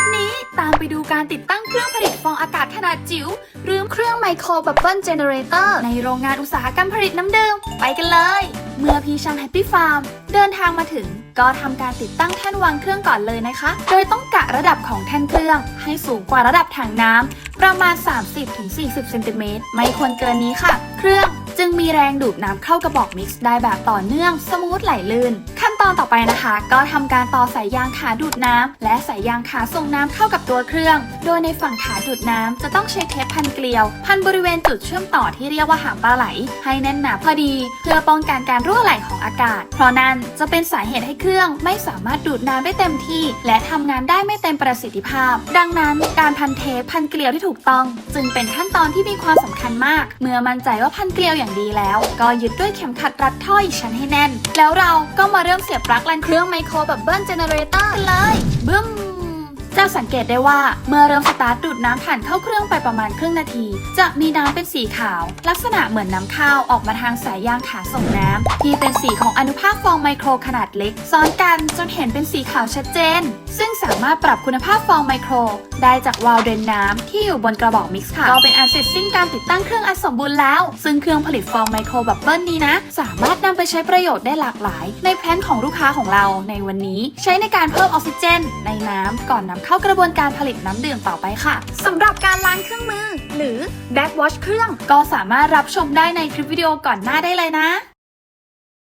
ลิปนี้ตามไปดูการติดตั้งเครื่องผลิตฟองอากาศขนาดจิ๋วหรือเครื่องไมโครบับเบิลเจเนเรเตอร์ในโรงงานอุตสาหกรรมผลิตน้ำดื่มไปกันเลย เมื่อพี่ช่างแฮปปี้ฟาร์มเดินทางมาถึง ก็ทำการติดตั้งแท่นวางเครื่องก่อนเลยนะคะ โดยต้องกะระดับของแท่นเครื่อง ให้สูงกว่าระดับถังน้ำประมาณ 30-40เซนติเมตรไม่ควรเกินนี้ค่ะ เครื่องจึงมีแรงดูดน้ำเข้ากระบอกมิกซ์ได้แบบต่อเนื่อง สมูทไหลลื่นขั้น ตอนต่อไปนะคะ ก็ทำการต่อสายยางขาดูดน้ำและสายยางขาส่งน้ำเข้ากับตัวเครื่อง โดยในฝั่งขาดูดน้ำจะต้องใช้เทปพันเกลียว พันบริเวณจุดเชื่อมต่อที่เรียกว่าหางปลาไหล ให้แน่นหนาพอดี เพื่อป้องกันการรั่วไหลของอากาศ เพราะนั่นจะเป็นสาเหตุให้เครื่องไม่สามารถดูดน้ำได้เต็มที่ และทำงานได้ไม่เต็มประสิทธิภาพ ดังนั้นการพันเทปพันเกลียวที่ถูกต้อง จึงเป็นขั้นตอนที่มีความสำคัญมาก เมื่อมั่นใจว่าพันเกลียวอย่างดีแล้ว ก็ยึดด้วยเข็มขัดรัดท่ออีกชั้นให้แน่น แล้วเราก็มาเริ่มเสียบปลั๊กลันเครื่องไมโครบับเบิลเจเนเรเตอร์เลยบึ้ม จะสังเกตได้ว่าเมื่อเริ่มสตาร์ทดูดน้ำผ่านเข้าเครื่องไปประมาณครึ่งนาที จะมีน้ำเป็นสีขาว ลักษณะเหมือนน้ำข้าวออกมาทางสายยางขาส่งน้ำที่เป็นสีของอนุภาคฟองไมโครขนาดเล็ก ซ้อนกันจนเห็นเป็นสีขาวชัดเจน ซึ่งสามารถปรับคุณภาพฟองไมโคร ได้จากวาล์วเดินน้ำที่อยู่บนกระบอกมิกซ์ค่ะก็เป็นอันเสร็จสิ้นการติดตั้งเครื่องอันสมบูรณ์แล้ว ซึ่งเครื่องผลิตฟองไมโครบับเบิลนี้นะ สามารถนำไปใช้ประโยชน์ได้หลากหลาย ในแพลนของลูกค้าของเราในวันนี้ ใช้ในการเพิ่มออกซิเจน ในน้ำก่อนนำเข้ากระบวนการผลิตน้ำดื่มต่อไปค่ะสำหรับการล้างเครื่องมือ หรือ back wash เครื่อง ก็สามารถรับชมได้ในคลิปวิดีโอก่อนหน้าได้เลยนะ